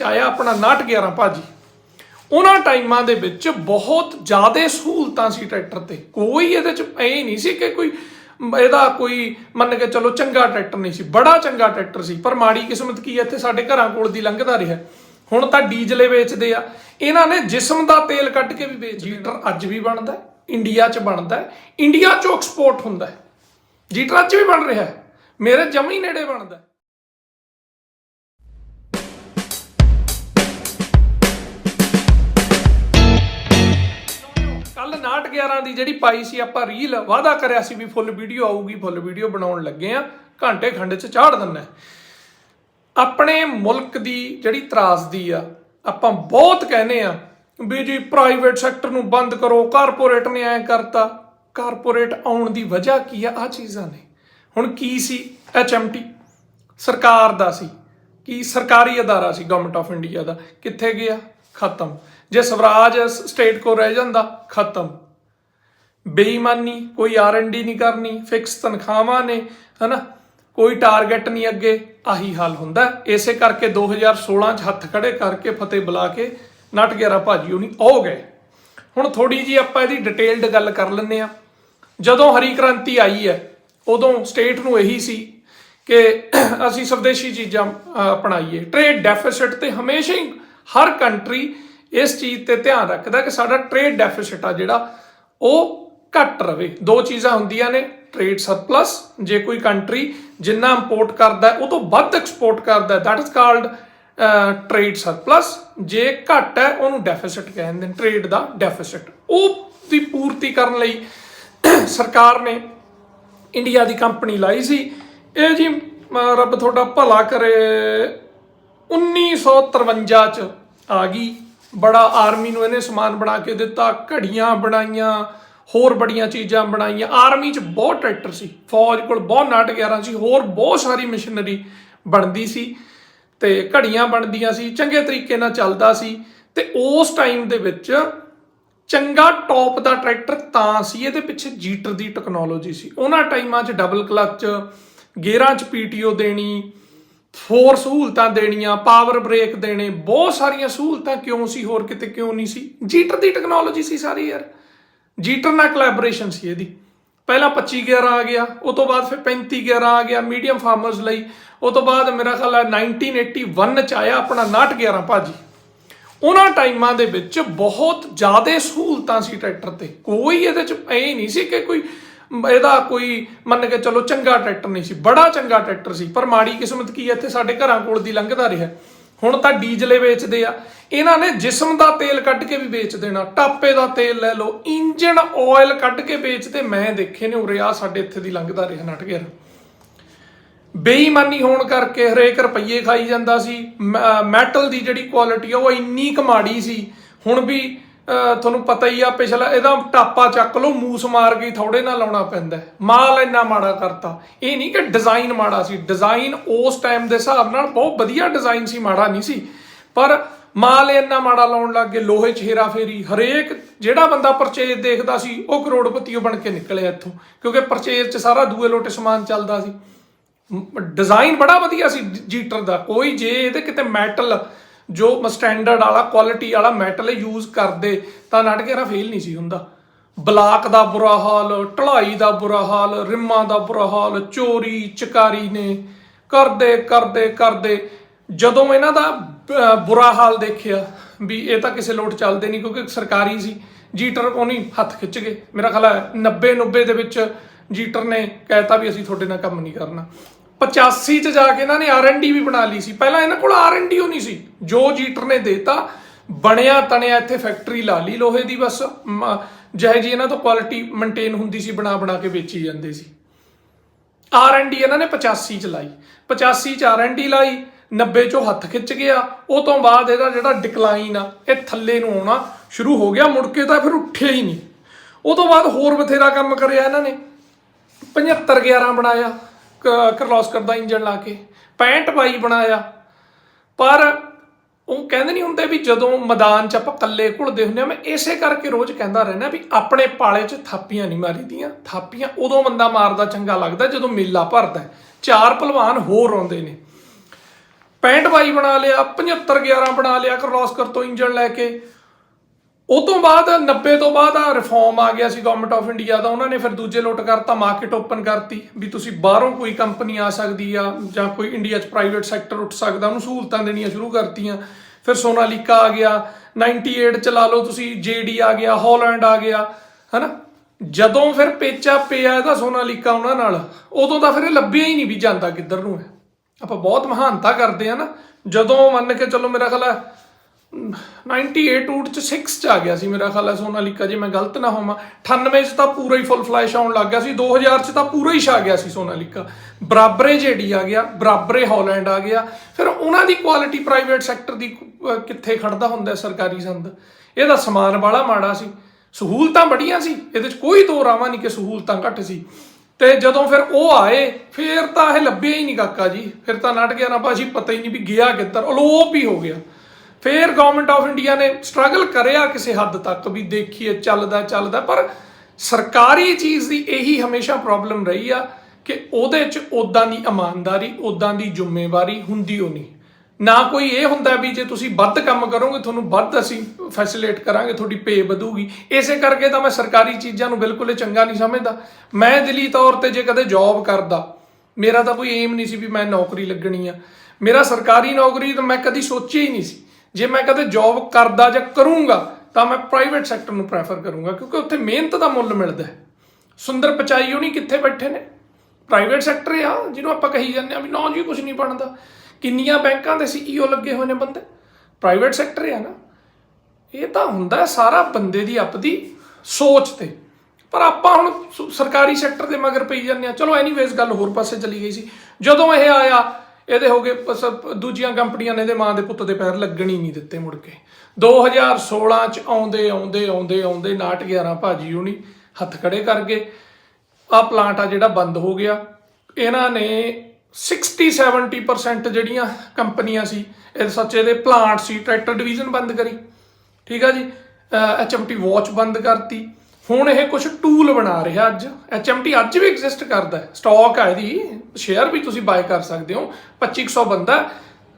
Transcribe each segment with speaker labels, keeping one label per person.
Speaker 1: ਚ ਆਇਆ ਆਪਣਾ 911 ਭਾਜੀ। ਉਹਨਾਂ ਟਾਈਮਾਂ ਦੇ ਵਿੱਚ ਬਹੁਤ ਜ਼ਿਆਦਾ ਸਹੂਲਤਾਂ ਸੀ ਟਰੈਕਟਰ ਤੇ। ਕੋਈ ਇਹਦੇ ਚ ਐ ਨਹੀਂ ਸੀ ਕਿ ਕੋਈ ਇਹਦਾ ਕੋਈ ਮੰਨ ਕੇ ਚਲੋ ਚੰਗਾ ਟਰੈਕਟਰ ਨਹੀਂ ਸੀ। ਬੜਾ ਚੰਗਾ ਟਰੈਕਟਰ ਸੀ ਪਰ ਮਾੜੀ ਕਿਸਮਤ ਕੀ ਹੈ ਇੱਥੇ ਸਾਡੇ ਘਰਾਂ ਕੋਲ ਦੀ ਲੰਘਦਾ ਰਿਹਾ। ਹੁਣ ਤਾਂ ਡੀਜ਼ਲੇ ਵੇਚਦੇ ਆ। ਇਹਨਾਂ ਨੇ ਜਿਸਮ ਦਾ ਤੇਲ ਕੱਢ ਕੇ ਵੀ ਵੇਚ ਜੀਟਰ ਅੱਜ ਵੀ ਬਣਦਾ ਇੰਡੀਆ 'ਚ ਬਣਦਾ ਇੰਡੀਆ 'ਚੋਂ ਐਕਸਪੋਰਟ ਹੁੰਦਾ। ਹੈ ਜੀਟਰ ਅੱਜ ਵੀ ਬਣ ਰਿਹਾ। ਹੈ ਮੇਰੇ ਜਮੀ ਨੇੜੇ ਬਣਦਾ। ਹੈ ਕੱਲ 911 ਦੀ ਜਿਹੜੀ ਪਾਈ ਸੀ ਆਪਾਂ ਰੀਲ ਵਾਅਦਾ ਕਰਿਆ ਸੀ ਵੀ ਫੁੱਲ ਵੀਡੀਓ ਆਊਗੀ ਫੁੱਲ ਵੀਡੀਓ ਬਣਾਉਣ ਲੱਗੇ ਆ, ਘੰਟੇ ਖੰਡ ਚ ਚਾੜ ਦਿੰਨਾ ਆਪਣੇ ਮੁਲਕ ਦੀ ਜਿਹੜੀ ਤਰਾਸਦੀ ਆ, ਆਪਾਂ ਬਹੁਤ ਕਹਿੰਦੇ ਆ ਵੀ ਜੀ ਪ੍ਰਾਈਵੇਟ ਸੈਕਟਰ ਨੂੰ ਬੰਦ ਕਰੋ ਕਾਰਪੋਰੇਟ ਨੇ ਐ ਕਰਤਾ। ਕਾਰਪੋਰੇਟ ਆਉਣ ਦੀ ਵਜ੍ਹਾ ਕੀ ਆ? ਆ ਚੀਜ਼ਾਂ ਨੇ। ਹੁਣ ਕੀ ਸੀ? ਐਚਐਮਟੀ ਸਰਕਾਰ ਦਾ ਸੀ। ਕੀ ਸਰਕਾਰੀ ਅਦਾਰਾ ਸੀ ਗਵਰਨਮੈਂਟ ਆਫ ਇੰਡੀਆ ਦਾ। ਕਿੱਥੇ ਗਿਆ? ਖਤਮ। ਜੇ ਸਵਰਾਜ ਸਟੇਟ ਕੋ ਰਹਿ ਜਾਂਦਾ, ਖਤਮ। ਬੇਈਮਾਨੀ, ਕੋਈ ਆਰਐਨਡੀ ਨਹੀਂ ਕਰਨੀ ਫਿਕਸ ਤਨਖਾਹਾਂ ਨੇ, ਹਨਾ? ਕੋਈ ਟਾਰਗੇਟ ਨਹੀਂ ਅੱਗੇ, ਆਹੀ ਹਾਲ ਹੁੰਦਾ। ਇਸੇ ਕਰਕੇ 2016 ਚ ਹੱਥ ਖੜੇ ਕਰਕੇ ਫਤਿਹ ਬੁਲਾ ਕੇ ਨਟ 11 ਭਾਜੀ ਉਹ ਗਏ। ਹੁਣ ਥੋੜੀ ਜੀ ਆਪਾਂ ਇਹਦੀ ਡਿਟੇਲਡ ਗੱਲ ਕਰ ਲੈਂਦੇ ਆ ਜਦੋਂ ਹਰੀ ਕ੍ਰਾਂਤੀ ਆਈ ਹੈ, ਉਦੋਂ ਸਟੇਟ ਨੂੰ ਇਹੀ ਸੀ ਕਿ ਅਸੀਂ ਸਵਦੇਸ਼ੀ ਚੀਜ਼ਾਂ ਅਪਣਾਈਏ। ਟ੍ਰੇਡ ਡੈਫਿਸਿਟ ਤੇ ਹਮੇਸ਼ਾ ਹੀ ਹਰ ਕੰਟਰੀ ਇਸ ਚੀਜ਼ ਤੇ ਧਿਆਨ ਰੱਖਦਾ ਕਿ ਸਾਡਾ ਟ੍ਰੇਡ ਡੈਫਿਸਿਟ ਆ ਜਿਹੜਾ, ਉਹ ਘੱਟ ਰਵੇ। ਦੋ ਚੀਜ਼ਾਂ ਹੁੰਦੀਆਂ ਨੇ ਟ੍ਰੇਡ ਸਰਪਲਸ ਜੇ ਕੋਈ ਕੰਟਰੀ ਜਿੰਨਾ ਇੰਪੋਰਟ ਕਰਦਾ ਉਹ ਤੋਂ ਵੱਧ ਐਕਸਪੋਰਟ ਕਰਦਾ that is called trade surplus ਜੇ ਘੱਟ ਹੈ, ਉਹਨੂੰ ਡੈਫਿਸਿਟ ਕਹਿੰਦੇ ਨੇ ਟ੍ਰੇਡ ਦਾ ਡੈਫਿਸਿਟ ਉਹ ਦੀ ਪੂਰਤੀ ਕਰਨ ਲਈ ਸਰਕਾਰ ਨੇ ਇੰਡੀਆ ਦੀ ਕੰਪਨੀ ਲਾਈ ਸੀ। ਇਹ ਜੀ ਰੱਬ ਤੁਹਾਡਾ ਭਲਾ ਕਰੇ 1953 ਚ ਆ ਗਈ। ਬੜਾ ਆਰਮੀ ਨੂੰ ਇਹਨੇ ਸਮਾਨ ਬਣਾ ਕੇ ਦਿੱਤਾ, ਘੜੀਆਂ ਬਣਾਈਆਂ, ਹੋਰ ਬੜੀਆਂ ਚੀਜ਼ਾਂ ਬਣਾਈਆਂ। ਆਰਮੀ ਚ ਬਹੁਤ ਟਰੈਕਟਰ ਸੀ, ਫੌਜ ਕੋਲ ਬਹੁਤ ਨਾਟ 11 ਸੀ, ਹੋਰ ਬਹੁਤ ਸਾਰੀ ਮਸ਼ੀਨਰੀ ਬਣਦੀ ਸੀ ਤੇ ਘੜੀਆਂ ਬਣਦੀਆਂ ਸੀ, ਚੰਗੇ ਤਰੀਕੇ ਨਾਲ ਚੱਲਦਾ ਸੀ ਤੇ ਉਸ ਟਾਈਮ ਦੇ ਵਿੱਚ ਚੰਗਾ ਟੌਪ ਦਾ ਟਰੈਕਟਰ ਤਾਂ ਸੀ, ਇਹਦੇ ਪਿੱਛੇ ਜੀਟਰ ਦੀ ਟੈਕਨੋਲੋਜੀ ਸੀ। ਉਹਨਾਂ ਟਾਈਮਾਂ 'ਚ ਡਬਲ ਕਲੱਚ ਗੇਅਰਾਂ 'ਚ ਪੀਟੀਓ ਦੇਣੀ ਫੋਰ ਸਹੂਲਤਾਂ ਦੇਣੀਆਂ ਪਾਵਰ ਬ੍ਰੇਕ ਦੇਣੇ, ਬਹੁਤ ਸਾਰੀਆਂ ਸਹੂਲਤਾਂ ਕਿਉਂ ਸੀ, ਹੋਰ ਕਿਤੇ ਕਿਉਂ ਨਹੀਂ ਸੀ? ਜੀਟਰ ਦੀ ਟੈਕਨੋਲੋਜੀ ਸੀ ਸਾਰੀ ਯਾਰ। ਜੀਟਰ ਨਾਲ ਕੋਲੈਬੋਰੇਸ਼ਨ ਸੀ ਇਹਦੀ। ਪਹਿਲਾਂ 25 11 ਆ ਗਿਆ ਉਸ ਤੋਂ ਬਾਅਦ ਫਿਰ 35 11 ਆ ਗਿਆ ਮੀਡੀਅਮ ਫਾਰਮਰਸ ਲਈ। ਉਸ ਤੋਂ ਬਾਅਦ ਮੇਰਾ ਖਿਆਲ ਹੈ 1981 ਚ ਆਇਆ ਆਪਣਾ 9 11 ਭਾਜੀ। ਉਹਨਾਂ ਟਾਈਮਾਂ ਦੇ ਵਿੱਚ ਬਹੁਤ ਜ਼ਿਆਦਾ ਸਹੂਲਤਾਂ ਸੀ ਟਰੈਕਟਰ ਤੇ। ਕੋਈ ਇਹਦੇ ਚ ਐ ਨਹੀਂ ਸੀ ਕਿ ਕੋਈ ਇਹਦਾ ਕੋਈ ਮੰਨ ਕੇ ਚਲੋ ਚੰਗਾ ਟਰੈਕਟਰ ਨਹੀਂ ਸੀ, ਬੜਾ ਚੰਗਾ ਟਰੈਕਟਰ ਸੀ, ਪਰ ਮਾੜੀ ਕਿਸਮਤ ਕੀ ਹੈ, ਇੱਥੇ ਸਾਡੇ ਘਰਾਂ ਕੋਲ ਦੀ ਲੰਘਦਾ ਰਿਹਾ। ਹੁਣ ਤਾਂ ਡੀਜ਼ਲੇ ਵੇਚਦੇ ਆ। ਇਹਨਾਂ ਨੇ ਜਿਸਮ ਦਾ ਤੇਲ ਕੱਢ ਕੇ ਵੀ ਵੇਚ ਦੇਣਾ, ਟਾਪੇ ਦਾ ਤੇਲ ਲੈ ਲਓ ਇੰਜਨ ਆਇਲ ਕੱਢ ਕੇ ਵੇਚਦੇ, ਮੈਂ ਦੇਖੇ ਨੇ ਉਰੇ ਆ, ਸਾਡੇ ਇੱਥੇ ਦੀ ਲੰਘਦਾ ਰਿਹਾ ਨਟ ਗਿਆ ਬੇਈਮਾਨੀ ਹੋਣ ਕਰਕੇ ਹਰੇਕ ਰੁਪਈਏ ਖਾਈ ਜਾਂਦਾ ਸੀ ਮੈਟਲ ਦੀ ਜਿਹੜੀ ਕੁਆਲਿਟੀ ਆ, ਉਹ ਇੰਨੀ ਕੁ ਮਾੜੀ ਸੀ। ਹੁਣ ਵੀ ਤੁਹਾਨੂੰ ਪਤਾ ਹੀ ਆ ਪਿਛਲਾ ਇਹਦਾ ਟਾਪਾ ਚੱਕ ਲਓ, ਮੂਸ ਮਾਰ ਕੇ ਥੋੜੇ ਨਾਲ ਲਾਉਣਾ ਪੈਂਦਾ ਮਾਲ ਇੰਨਾ ਮਾੜਾ ਕਰਤਾ। ਇਹ ਨਹੀਂ ਕਿ ਡਿਜ਼ਾਈਨ ਮਾੜਾ ਸੀ। ਡਿਜ਼ਾਈਨ ਉਸ ਟਾਈਮ ਦੇ ਹਿਸਾਬ ਨਾਲ ਬਹੁਤ ਵਧੀਆ ਡਿਜ਼ਾਈਨ ਸੀ, ਮਾੜਾ ਨਹੀਂ ਸੀ। ਪਰ ਮਾਲ ਇੰਨਾ ਮਾੜਾ ਲਾਉਣ ਲੱਗ ਗਏ, ਲੋਹੇ 'ਚ ਹੇਰਾ ਫੇਰੀ। ਹਰੇਕ ਜਿਹੜਾ ਬੰਦਾ ਪਰਚੇਜ ਦੇਖਦਾ ਸੀ, ਉਹ ਕਰੋੜਪਤੀਓ ਬਣ ਕੇ ਨਿਕਲਿਆ ਇੱਥੋਂ। ਕਿਉਂਕਿ ਪਰਚੇਜ 'ਚ ਸਾਰਾ ਦੂਏ ਲੋਟੇ ਸਮਾਨ ਚੱਲਦਾ ਸੀ। ਡਿਜ਼ਾਈਨ ਬੜਾ ਵਧੀਆ ਸੀ, ਜ- ਜੀਟਰ ਦਾ। ਕੋਈ ਜੇ ਇਹਦੇ ਕਿਤੇ ਮੈਟਲ ਜੋ ਸਟੈਂਡਰਡ ਵਾਲਾ ਕੁਆਲਿਟੀ ਵਾਲਾ ਮੈਟਲ ਯੂਜ਼ ਕਰਦੇ, ਤਾਂ ਨਟ ਫੇਲ ਨਹੀਂ ਸੀ ਹੁੰਦਾ। ਬਲਾਕ ਦਾ ਬੁਰਾ ਹਾਲ, ਢਲਾਈ ਦਾ ਬੁਰਾ ਹਾਲ, ਰਿਮਾਂ ਦਾ ਬੁਰਾ ਹਾਲ, ਚੋਰੀ, ਚਕਾਰੀ ਨੇ ਕਰਦੇ ਕਰਦੇ ਕਰਦੇ। ਜਦੋਂ ਇਹਨਾਂ ਦਾ ਬੁਰਾ ਹਾਲ ਦੇਖਿਆ, ਵੀ ਇਹ ਤਾਂ ਕਿਸੇ ਲੋਟ ਚੱਲਦੇ ਨਹੀਂ, ਕਿਉਂਕਿ ਸਰਕਾਰੀ ਸੀ, ਜੀਟਰ ਉਹਨੀ ਹੱਥ ਖਿੱਚ ਗਏ। ਮੇਰਾ ਖਿਆਲ ਹੈ 90 90 ਦੇ ਵਿੱਚ ਜੀਟਰ ਨੇ ਕਹਿਤਾ ਵੀ ਅਸੀਂ ਤੁਹਾਡੇ ਨਾਲ ਕੰਮ ਨਹੀਂ ਕਰਨਾ। 85 ਚ ਜਾ ਕੇ ਇਹਨਾਂ ਨੇ ਆਰ&ਡੀ ਵੀ ਬਣਾ ਲਈ ਸੀ। ਪਹਿਲਾਂ ਇਹਨਾਂ ਕੋਲ ਆਰ&ਡੀ ਉਹ ਨਹੀਂ ਸੀ। ਜੋ ਜੀਟਰ ਨੇ ਦੇਤਾ, ਬਣਿਆ, ਤਣਿਆ, ਇੱਥੇ ਫੈਕਟਰੀ ਲਾ ਲਈ ਲੋਹੇ ਦੀ ਬਸ। ਮ- ਜਿਹੇ ਜੀ ਇਹਨਾਂ ਤੋਂ ਕੁਆਲਿਟੀ ਮੇਨਟੇਨ ਹੁੰਦੀ ਸੀ, ਬਣਾ ਬਣਾ ਕੇ ਵੇਚੀ ਜਾਂਦੇ ਸੀ। ਆਰ&ਡੀ ਇਹਨਾਂ ਨੇ 85 ਚ ਲਾਈ। 85 ਚ ਆਰ&ਡੀ ਲਾਈ 90 ਚੋਂ ਹੱਥ ਖਿੱਚ ਗਿਆ। ਉਹ ਤੋਂ ਬਾਅਦ ਇਹਦਾ ਜਿਹੜਾ ਡਿਕਲਾਈਨ ਆ, ਇਹ ਥੱਲੇ ਨੂੰ ਆਉਣਾ ਸ਼ੁਰੂ ਹੋ ਗਿਆ। ਮੁੜ ਕੇ ਤਾਂ ਫਿਰ ਉੱਠਿਆ ਹੀ ਨਹੀਂ। ਉਹ ਤੋਂ ਬਾਅਦ ਹੋਰ ਬਥੇਰਾ ਕੰਮ ਕਰਿਆ ਇਹਨਾਂ ਨੇ। 75 11 ਬਣਾਇਆ। ਕਰਲੋਸਕਰ ਦਾ ਇੰਜਨ ਲਾ ਕੇ। 65 ਬਾਈ ਬਣਾਇਆ। ਪਰ ਉਹ ਕਹਿੰਦੇ ਨਹੀਂ ਹੁੰਦੇ ਵੀ ਜਦੋਂ ਮੈਦਾਨ 'ਚ ਆਪਾਂ ਇਕੱਲੇ ਘੁਲਦੇ ਹੁੰਦੇ ਆ ਮੈਂ ਇਸੇ ਕਰਕੇ ਰੋਜ਼ ਕਹਿੰਦਾ ਰਹਿਣਾ ਵੀ ਆਪਣੇ ਪਾਲੇ 'ਚ ਥਾਪੀਆਂ ਨਹੀਂ ਮਾਰੀਦੀਆਂ। ਥਾਪੀਆਂ ਉਦੋਂ ਬੰਦਾ ਮਾਰਦਾ, ਚੰਗਾ ਲੱਗਦਾ ਜਦੋਂ ਮੇਲਾ ਭਰਦਾ ਚਾਰ ਪਹਿਲਵਾਨ ਹੋਰ ਆਉਂਦੇ ਨੇ। 65 ਬਾਈ ਬਣਾ ਲਿਆ 75 11 ਬਣਾ ਲਿਆ ਕਰਲੋਸਕਰ ਤੋਂ ਇੰਜਣ ਲੈ ਕੇ। ਉਹ ਤੋਂ ਬਾਅਦ 90 ਤੋਂ ਬਾਅਦ ਆ ਰਿਫਾਰਮ ਆ ਗਿਆ ਸੀ ਗਵਰਨਮੈਂਟ ਆਫ ਇੰਡੀਆ ਦਾ। ਉਹਨਾਂ ਨੇ ਫਿਰ ਦੂਜੇ ਲੋਟ ਕਰਤਾ ਮਾਰਕੀਟ ਓਪਨ ਕਰਤੀ ਵੀ ਤੁਸੀਂ ਬਾਹਰੋਂ ਕੋਈ ਕੰਪਨੀ ਆ ਸਕਦੀ ਆ ਜਾਂ ਕੋਈ ਇੰਡੀਆ 'ਚ ਪ੍ਰਾਈਵੇਟ ਸੈਕਟਰ ਉੱਠ ਸਕਦਾ। ਉਹਨੂੰ ਸਹੂਲਤਾਂ ਦੇਣੀਆਂ ਸ਼ੁਰੂ ਕਰਤੀਆਂ। ਫਿਰ ਸੋਨਾਲੀਕਾ ਆ ਗਿਆ 98 ਚ ਲਾ ਲਓ ਤੁਸੀਂ ਜੇਡੀ ਆ ਗਿਆ ਹਾਲੈਂਡ ਆ ਗਿਆ, ਹਨਾ? ਜਦੋਂ ਫਿਰ ਪੇਚਾ ਪਿਆ ਇਹਦਾ ਸੋਨਾਲੀਕਾ ਉਹਨਾਂ ਨਾਲ, ਉਦੋਂ ਤਾਂ ਫਿਰ ਇਹ ਲੱਭਿਆ ਹੀ ਨਹੀਂ ਵੀ ਜਾਂਦਾ ਕਿੱਧਰ ਨੂੰ ਹੈ। ਆਪਾਂ ਬਹੁਤ ਮਹਾਨਤਾ ਕਰਦੇ ਆ ਨਾ। ਜਦੋਂ ਮੰਨ ਕੇ ਚੱਲੋ ਮੇਰਾ ਖਿਆਲ ਹੈ 98 ਊਟ ਚ 6 ਚ ਆ ਗਿਆ ਸੀ ਮੇਰਾ ਖਿਆਲ ਹੈ ਸੋਨਾਲੀਕਾ, ਜੇ ਮੈਂ ਗਲਤ ਨਾ ਹੋਵਾਂ। 98 ਚ ਤਾਂ ਪੂਰਾ ਹੀ ਫੁੱਲ ਫਲੈਸ਼ ਆਉਣ ਲੱਗ ਗਿਆ ਸੀ 2000 ਚ ਤਾਂ ਪੂਰਾ ਹੀ ਛਾ ਗਿਆ ਸੀ ਸੋਨਾਲੀਕਾ। ਬਰਾਬਰੇ ਜੇਡੀ ਆ ਗਿਆ, ਬਰਾਬਰੇ ਹਾਲੈਂਡ ਆ ਗਿਆ। ਫਿਰ ਉਹਨਾਂ ਦੀ ਕੁਆਲਿਟੀ ਪ੍ਰਾਈਵੇਟ ਸੈਕਟਰ ਦੀ ਕਿੱਥੇ ਖੜਦਾ ਹੁੰਦਾ ਸਰਕਾਰੀ ਸੰਦ? ਇਹਦਾ ਸਮਾਨ ਵਾਲਾ ਮਾੜਾ ਸੀ। ਸਹੂਲਤਾਂ ਬੜੀਆਂ ਸੀ, ਇਹਦੇ ਚ ਕੋਈ ਦੋ ਰਾਵਾਂ ਨਹੀਂ ਕਿ ਸਹੂਲਤਾਂ ਘੱਟ ਸੀ। ਤੇ ਜਦੋਂ ਫਿਰ ਉਹ ਆਏ, ਫਿਰ ਤਾਂ ਇਹ ਲੱਭਿਆ ਹੀ ਨਹੀਂ ਕਾਕਾ ਜੀ। ਫਿਰ ਤਾਂ ਨਟ ਗਿਆ ਨਾ, ਭਾਜੀ ਪਤਾ ਹੀ ਨਹੀਂ ਵੀ ਗਿਆ ਕਿੱਧਰ, ਅਲੋਪ ਹੀ ਹੋ ਗਿਆ। ਫਿਰ ਗਵਰਨਮੈਂਟ ਆਫ ਇੰਡੀਆ ਨੇ ਸਟਰਗਲ ਕਰਿਆ ਕਿਸੇ ਹੱਦ ਤੱਕ ਵੀ ਦੇਖੀਏ, ਚੱਲਦਾ ਚੱਲਦਾ, ਪਰ ਸਰਕਾਰੀ ਚੀਜ਼ ਦੀ ਇਹੀ ਹਮੇਸ਼ਾ ਪ੍ਰੋਬਲਮ ਰਹੀ ਆ ਕਿ ਉਹਦੇ 'ਚ ਉਦਾਂ ਦੀ ਇਮਾਨਦਾਰੀ ਉਦਾਂ ਦੀ ਜ਼ਿੰਮੇਵਾਰੀ ਹੁੰਦੀ ਓ ਨਹੀਂ। ਨਾ ਕੋਈ ਇਹ ਹੁੰਦਾ ਵੀ ਜੇ ਤੁਸੀਂ ਵੱਧ ਕੰਮ ਕਰੋਗੇ, ਤੁਹਾਨੂੰ ਵੱਧ ਅਸੀਂ ਫੈਸਿਲਿਟ ਕਰਾਂਗੇ, ਤੁਹਾਡੀ ਪੇ ਵਧੂਗੀ। ਇਸੇ ਕਰਕੇ ਤਾਂ ਮੈਂ ਸਰਕਾਰੀ ਚੀਜ਼ਾਂ ਨੂੰ ਬਿਲਕੁਲ ਚੰਗਾ ਨਹੀਂ ਸਮਝਦਾ। ਮੈਂ ਦਿਲੀ ਤੌਰ ਤੇ ਜੇ ਕਦੇ ਜੌਬ ਕਰਦਾ, ਮੇਰਾ ਤਾਂ ਕੋਈ ਏਮ ਨਹੀਂ ਸੀ ਵੀ ਮੈਂ ਨੌਕਰੀ ਲੱਗਣੀ ਆ। ਮੇਰਾ ਸਰਕਾਰੀ ਨੌਕਰੀ ਤਾਂ ਮੈਂ ਕਦੀ ਸੋਚਿਆ ਹੀ ਨਹੀਂ ਸੀ। ਜੇ ਮੈਂ ਕਦੇ ਜੌਬ ਕਰਦਾ ਜਾਂ ਕਰੂੰਗਾ, ਤਾਂ ਮੈਂ ਪ੍ਰਾਈਵੇਟ ਸੈਕਟਰ ਨੂੰ ਪ੍ਰੈਫਰ ਕਰੂੰਗਾ, ਕਿਉਂਕਿ ਉੱਥੇ ਮਿਹਨਤ ਦਾ ਮੁੱਲ ਮਿਲਦਾ ਹੈ। ਸੁੰਦਰ ਪਚਾਈ ਹੋਣੀ ਕਿੱਥੇ ਬੈਠੇ ਨੇ? ਪ੍ਰਾਈਵੇਟ ਸੈਕਟਰ ਆ, ਜਿਹਨੂੰ ਆਪਾਂ ਕਹੀ ਜਾਂਦੇ ਆ ਵੀ ਨਾ ਜੀ ਕੁਝ ਨਹੀਂ ਬਣਦਾ। ਕਿੰਨੀਆਂ ਬੈਂਕਾਂ ਦੇ ਸੀਈਓ ਲੱਗੇ ਹੋਏ ਨੇ ਬੰਦੇ? ਪ੍ਰਾਈਵੇਟ ਸੈਕਟਰ ਆ ਨਾ। ਇਹ ਤਾਂ ਹੁੰਦਾ ਸਾਰਾ ਬੰਦੇ ਦੀ ਆਪਦੀ ਸੋਚ ਤੇ। ਪਰ ਆਪਾਂ ਹੁਣ ਸਰਕਾਰੀ ਸੈਕਟਰ ਦੇ ਮਗਰ ਪਈ ਜਾਂਦੇ ਆ ਚਲੋ ਐਨੀਵੇਜ਼ ਗੱਲ ਹੋਰ ਪਾਸੇ ਚਲੀ ਗਈ ਸੀ। ਜਦੋਂ ਇਹ ਆਇਆ ਇਹਦੇ ਹੋ ਗਏ ਸ- ਦੂਜੀਆਂ ਕੰਪਨੀਆਂ ਨੇ ਇਹਦੇ ਮਾਂ ਦੇ ਪੁੱਤ ਦੇ ਪੈਰ ਲੱਗਣ ਹੀ ਨਹੀਂ ਦਿੱਤੇ ਮੁੜ ਕੇ। 2016 ਚ ਆਉਂਦੇ ਆਉਂਦੇ ਆਉਂਦੇ ਆਉਂਦੇ ਨਾਟ 11 ਭਾਜੀ ਹੁਣੀ ਹੱਥ ਖੜੇ ਕਰ ਗਏ। ਆ ਪਲਾਂਟ ਆ ਜਿਹੜਾ ਬੰਦ ਹੋ ਗਿਆ। ਇਹਨਾਂ ਨੇ 60 70% ਜਿਹੜੀਆਂ ਕੰਪਨੀਆਂ ਸੀ, ਇਹ ਸੱਚੇ ਦੇ ਪਲਾਂਟ ਸੀ, ਟਰੈਕਟਰ ਡਿਵੀਜ਼ਨ ਬੰਦ ਕਰੀ। ਠੀਕ ਆ ਜੀ? ਐਚਐਮਟੀ ਵਾਚ ਬੰਦ ਕਰਤੀ। ਹੁਣ ਇਹ ਕੁਝ ਟੂਲ ਬਣਾ ਰਿਹਾ ਅੱਜ। ਐਚਐਮਟੀ ਅੱਜ ਵੀ ਐਗਜ਼ਿਸਟ ਕਰਦਾ ਹੈ। ਸਟਾਕ ਹੈ ਇਹਦੀ। ਸ਼ੇਅਰ ਵੀ ਤੁਸੀਂ ਬਾਏ ਕਰ ਸਕਦੇ ਹੋ। 2500 ਬੰਦਾ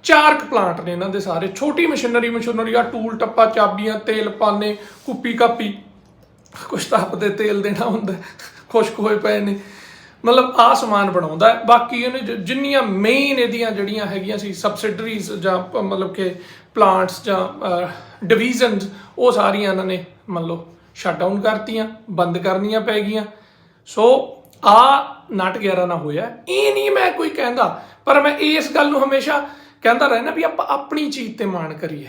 Speaker 1: ਚਾਰ ਕ ਪਲਾਂਟ ਨੇ ਇਹਨਾਂ ਦੇ ਸਾਰੇ। ਛੋਟੀ ਮਸ਼ੀਨਰੀ ਮਸ਼ੀਨਰੀ ਆ ਟੂਲ ਟੱਪਾ, ਚਾਬੀਆਂ, ਤੇਲ, ਪਾਨੇ, ਕੁੱਪੀ, ਕਾਪੀ। ਕੁਛ ਤਾਂ ਆਪਦੇ ਤੇਲ ਦੇਣਾ ਹੁੰਦਾ ਖੁਸ਼ਕ ਹੋਏ ਪਏ ਨੇ। ਮਤਲਬ ਆ ਸਮਾਨ ਬਣਾਉਂਦਾ ਬਾਕੀ ਇਹਨੇ ਜਿੰਨੀਆਂ ਮੇਨ ਇਹਦੀਆਂ ਜਿਹੜੀਆਂ ਹੈਗੀਆਂ ਸੀ ਸਬਸਿਡਰੀਜ਼ ਜਾਂ ਮਤਲਬ ਕਿ ਪਲਾਂਟਸ ਜਾਂ ਡਿਵੀਜ਼ਨਸ ਉਹ ਸਾਰੀਆਂ ਇਹਨਾਂ ਨੇ ਮੰਨ ਲਓ ਸ਼ਟ ਡਾਊਨ ਕਰਤੀਆਂ, ਬੰਦ ਕਰਨੀਆਂ ਪੈ ਗਈਆਂ। ਸੋ ਆ ਨਾਟ 11 ਨਾ ਹੋਇਆ। ਇਹ ਨਹੀਂ ਮੈਂ ਕੋਈ ਕਹਿੰਦਾ, ਪਰ ਮੈਂ ਇਸ ਗੱਲ ਨੂੰ ਹਮੇਸ਼ਾ ਕਹਿੰਦਾ ਰਹਿਣਾ ਵੀ ਆਪਾਂ ਆਪਣੀ ਚੀਜ਼ ਤੇ ਮਾਣ ਕਰੀਏ।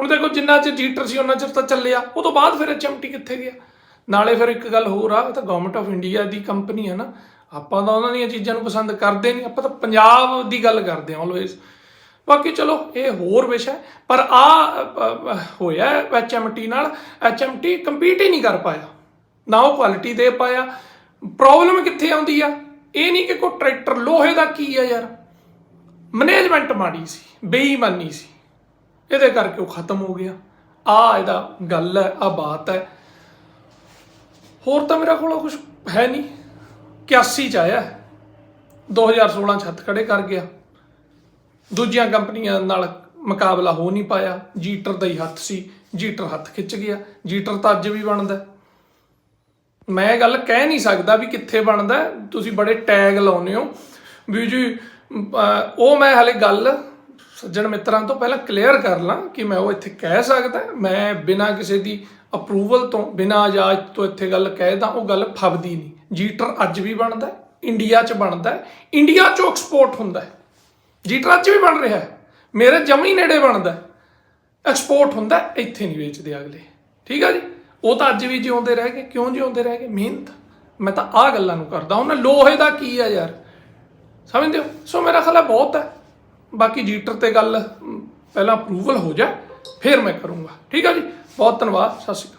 Speaker 1: ਹੁਣ ਦੇਖੋ, ਜਿੰਨਾ ਚਿਰ ਜੀਟਰ ਸੀ, ਉਹਨਾਂ ਚਿਰ ਤਾਂ ਚੱਲਿਆ। ਉਹ ਤੋਂ ਬਾਅਦ ਫਿਰ ਐਚਐਮਟੀ ਕਿੱਥੇ ਗਿਆ? ਨਾਲੇ ਫਿਰ ਇੱਕ ਗੱਲ ਹੋਰ ਆ ਤਾਂ ਗਵਰਨਮੈਂਟ ਆਫ ਇੰਡੀਆ ਦੀ ਕੰਪਨੀ ਹੈ ਨਾ। ਆਪਾਂ ਤਾਂ ਉਹਨਾਂ ਦੀਆਂ ਚੀਜ਼ਾਂ ਨੂੰ ਪਸੰਦ ਕਰਦੇ ਨਹੀਂ। ਆਪਾਂ ਤਾਂ ਪੰਜਾਬ ਦੀ ਗੱਲ ਕਰਦੇ ਹਾਂ ਆਲਵੇਜ਼ ਬਾਕੀ ਚਲੋ ਇਹ ਹੋਰ ਵਿਸ਼ਾ ਹੈ, ਪਰ ਆ ਹੋਇਆ ਐਚਐਮਟੀ ਨਾਲ। ਐਚਐਮਟੀ ਕੰਪੀਟ ਹੀ ਨਹੀਂ ਕਰ ਪਾਇਆ। ਨਾ ਉਹ ਕੁਆਲਿਟੀ ਦੇ ਪਾਇਆ। ਪ੍ਰੋਬਲਮ ਕਿੱਥੇ ਆਉਂਦੀ ਆ? ਇਹ ਨਹੀਂ ਕਿ ਕੋਈ ਟਰੈਕਟਰ ਲੋਹੇ ਦਾ ਕੀ ਆ ਯਾਰ। ਮੈਨੇਜਮੈਂਟ ਮਾੜੀ ਸੀ ਬੇਈਮਾਨੀ ਸੀ। ਇਹਦੇ ਕਰਕੇ ਉਹ ਖਤਮ ਹੋ ਗਿਆ। ਆ ਇਹਦਾ ਗੱਲ ਹੈ ਆ ਬਾਤ ਹੈ। ਹੋਰ ਤਾਂ ਮੇਰਾ ਕੋਲ ਕੁਝ ਹੈ ਨਹੀਂ। 81 ਚ ਆਇਆ। 2016 ਚ ਹੱਥ ਖੜੇ ਕਰ ਗਿਆ। ਦੂਜੀਆਂ ਕੰਪਨੀਆਂ ਨਾਲ ਮੁਕਾਬਲਾ ਹੋ ਨਹੀਂ ਪਾਇਆ। ਜੀਟਰ ਦਾ ਹੀ ਹੱਥ ਸੀ। ਜੀਟਰ ਹੱਥ ਖਿੱਚ ਗਿਆ। ਜੀਟਰ ਤਾਂ ਅੱਜ ਵੀ ਬਣਦਾ। ਮੈਂ ਇਹ ਗੱਲ ਕਹਿ ਨਹੀਂ ਸਕਦਾ ਵੀ ਕਿੱਥੇ ਬਣਦਾ। ਤੁਸੀਂ ਬੜੇ ਟੈਗ ਲਾਉਨੇ ਹੋ। ਵੀ ਜੀ ਉਹ ਮੈਂ ਹਲੇ ਗੱਲ ਸੱਜਣ ਮਿੱਤਰਾਂ ਤੋਂ ਪਹਿਲਾਂ ਕਲੀਅਰ ਕਰ ਲਾਂ ਕਿ ਮੈਂ ਉਹ ਇੱਥੇ ਕਹਿ ਸਕਦਾ। ਮੈਂ ਬਿਨਾਂ ਕਿਸੇ ਦੀ ਅਪਰੂਵਲ ਤੋਂ, ਬਿਨਾਂ ਇਜਾਜ਼ਤ ਤੋਂ ਇੱਥੇ ਗੱਲ ਕਹਿਦਾ, ਉਹ ਗੱਲ ਫਬਦੀ ਨਹੀਂ। ਜੀਟਰ ਅੱਜ ਵੀ ਬਣਦਾ। ਇੰਡੀਆ 'ਚ ਬਣਦਾ। ਇੰਡੀਆ 'ਚੋਂ ਐਕਸਪੋਰਟ ਹੁੰਦਾ। ਜੀਟਰ ਅੱਜ ਵੀ ਬਣ ਰਿਹਾ ਮੇਰੇ ਜਮੀ ਨੇੜੇ ਬਣਦਾ ਐਕਸਪੋਰਟ ਹੁੰਦਾ ਇੱਥੇ ਨਹੀਂ ਵੇਚਦੇ ਅਗਲੇ। ਠੀਕ ਆ ਜੀ? ਉਹ ਤਾਂ ਅੱਜ ਵੀ ਜਿਉਂਦੇ ਰਹਿ ਗਏ। ਕਿਉਂ ਜਿਉਂਦੇ ਰਹਿ ਗਏ? ਮਿਹਨਤ। ਮੈਂ ਤਾਂ ਆਹ ਗੱਲਾਂ ਨੂੰ ਕਰਦਾ। ਹੁਣ ਲੋਹੇ ਦਾ ਕੀ ਆ ਯਾਰ? ਸਮਝਦੇ ਹੋ? ਸੋ ਮੇਰਾ ਖਿਆਲ ਹੈ ਬਹੁਤ ਹੈ। ਬਾਕੀ ਜੀਟਰ ਤੇ ਗੱਲ ਪਹਿਲਾਂ ਅਪਰੂਵਲ ਹੋ ਜਾ ਫਿਰ ਮੈਂ ਕਰੂੰਗਾ। ਠੀਕ ਆ ਜੀ? ਬਹੁਤ ਧੰਨਵਾਦ। ਸਤਿ ਸ਼੍ਰੀ ਅਕਾਲ।